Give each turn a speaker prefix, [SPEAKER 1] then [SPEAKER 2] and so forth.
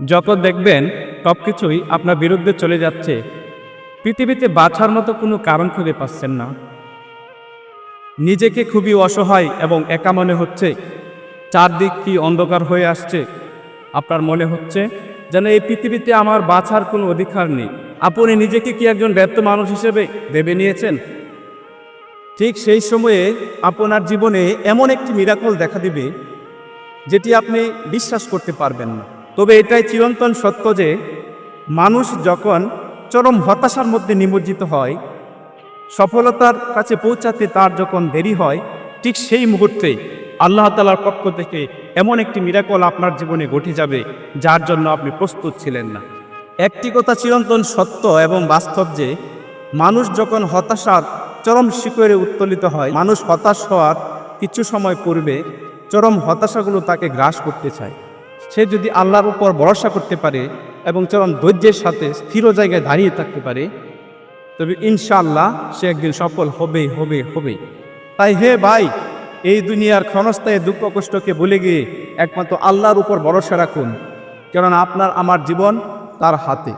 [SPEAKER 1] যখন দেখবেন, সব কিছুই আপনার বিরুদ্ধে চলে যাচ্ছে। পৃথিবীতে বাঁচার মতো কোনো কারণ খুঁজে পাচ্ছেন না। নিজেকে খুবই অসহায় এবং একা মনে হচ্ছে। চারদিক কি অন্ধকার হয়ে আসছে? আপনার মনে হচ্ছে যেন এই পৃথিবীতে আমার বাঁচার কোনো অধিকার নেই। আপনি নিজেকে কি একজন ব্যর্থ মানুষ হিসেবে ভেবে নিয়েছেন? ঠিক সেই সময়ে আপনার জীবনে এমন একটি মিরাকল দেখা দিবে, যেটি আপনি বিশ্বাস করতে পারবেন না। তবে এটাই চিরন্তন সত্য যে মানুষ যখন চরম হতাশার মধ্যে নিমজ্জিত হয়, সফলতার কাছে পৌঁছাতে তার যখন দেরি হয়, ঠিক সেই মুহূর্তে আল্লাহ তালার পক্ষ থেকে এমন একটি মিরাকল আপনার জীবনে ঘটে যাবে, যার জন্য আপনি প্রস্তুত ছিলেন না। একটি কথা চিরন্তন সত্য এবং বাস্তব যে, মানুষ যখন হতাশার চরম শিখরে উত্তোলিত হয়, মানুষ হতাশ হওয়ার কিছু সময় পূর্বে চরম হতাশাগুলো তাকে গ্রাস করতে চায়। সে যদি আল্লাহর উপর ভরসা করতে পারে এবং চরম ধৈর্যের সাথে স্থির জায়গায় দাঁড়িয়ে থাকতে পারে, তবে ইনশাআল্লাহ সে একদিন সফল হবে হবে হবে। তাই হে ভাই, এই দুনিয়ার ক্ষণস্থায় দুঃখ কষ্টকে বলে গিয়ে একমাত্র আল্লাহর উপর ভরসা রাখুন, কেননা আপনার, আমার জীবন তার হাতে।